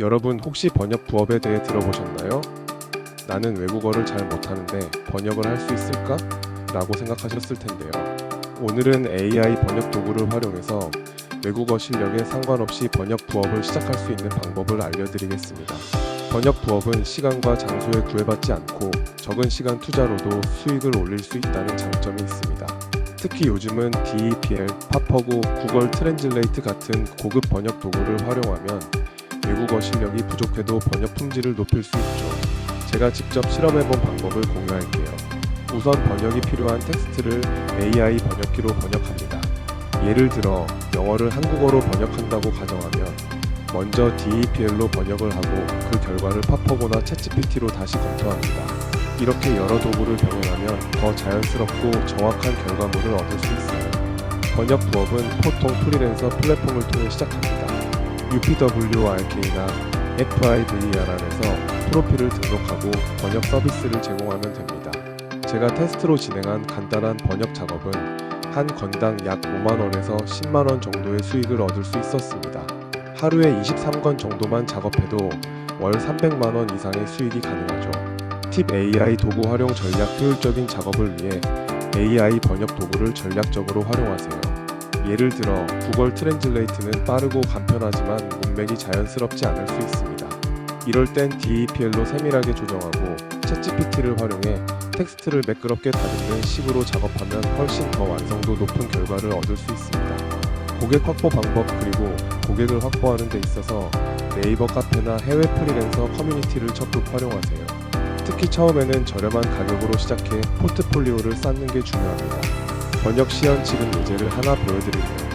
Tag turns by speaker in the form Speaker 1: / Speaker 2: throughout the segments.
Speaker 1: 여러분 혹시 번역 부업에 대해 들어보셨나요? 나는 외국어를 잘 못하는데 번역을 할 수 있을까? 라고 생각하셨을 텐데요. 오늘은 AI 번역 도구를 활용해서 외국어 실력에 상관없이 번역 부업을 시작할 수 있는 방법을 알려드리겠습니다. 번역 부업은 시간과 장소에 구애받지 않고 적은 시간 투자로도 수익을 올릴 수 있다는 장점이 있습니다. 특히 요즘은 DEPL, 파퍼고, 구글 트랜즐레이트 같은 고급 번역 도구를 활용하면 외국어 실력이 부족해도 번역 품질을 높일 수 있죠. 제가 직접 실험해본 방법을 공유할게요. 우선 번역이 필요한 텍스트를 AI 번역기로 번역합니다. 예를 들어 영어를 한국어로 번역한다고 가정하면 먼저 DEPL로 번역을 하고 그 결과를 파퍼고나 챗GPT로 다시 검토합니다. 이렇게 여러 도구를 병행하면 더 자연스럽고 정확한 결과물을 얻을 수 있어요. 번역 부업은 보통 프리랜서 플랫폼을 통해 시작합니다. UPWRK나 FIVR 안에서 프로필을 등록하고 번역 서비스를 제공하면 됩니다. 제가 테스트로 진행한 간단한 번역 작업은 한 건당 약 5만원에서 10만원 정도의 수익을 얻을 수 있었습니다. 하루에 23건 정도만 작업해도 월 300만원 이상의 수익이 가능하죠. 팁 AI 도구 활용 전략 효율적인 작업을 위해 AI 번역 도구를 전략적으로 활용하세요. 예를 들어 구글 트랜즐레이트는 빠르고 간편하지만 문맥이 자연스럽지 않을 수 있습니다. 이럴 땐 DEPL로 세밀하게 조정하고 챗GPT를 활용해 텍스트를 매끄럽게 다듬는 식으로 작업하면 훨씬 더 완성도 높은 결과를 얻을 수 있습니다. 고객 확보 방법 그리고 고객을 확보하는 데 있어서 네이버 카페나 해외 프리랜서 커뮤니티를 적극 활용하세요. 특히 처음에는 저렴한 가격으로 시작해 포트폴리오를 쌓는 게 중요합니다. 번역 시연 지금 예제를 하나 보여드리네요.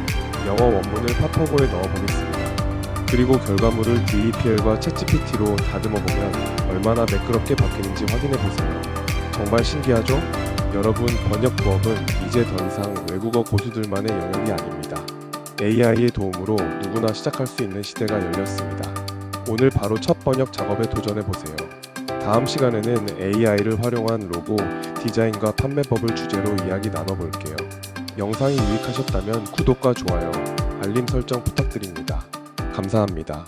Speaker 1: 영어 원문을 파퍼고에 넣어보겠습니다. 그리고 결과물을 DEPL과 챗GPT로 다듬어 보면 얼마나 매끄럽게 바뀌는지 확인해 보세요. 정말 신기하죠? 여러분 번역 부업은 이제 더 이상 외국어 고수들만의 영역이 아닙니다. AI의 도움으로 누구나 시작할 수 있는 시대가 열렸습니다. 오늘 바로 첫 번역 작업에 도전해 보세요. 다음 시간에는 AI를 활용한 로고, 디자인과 판매법을 주제로 이야기 나눠볼게요. 영상이 유익하셨다면 구독과 좋아요, 알림 설정 부탁드립니다. 감사합니다.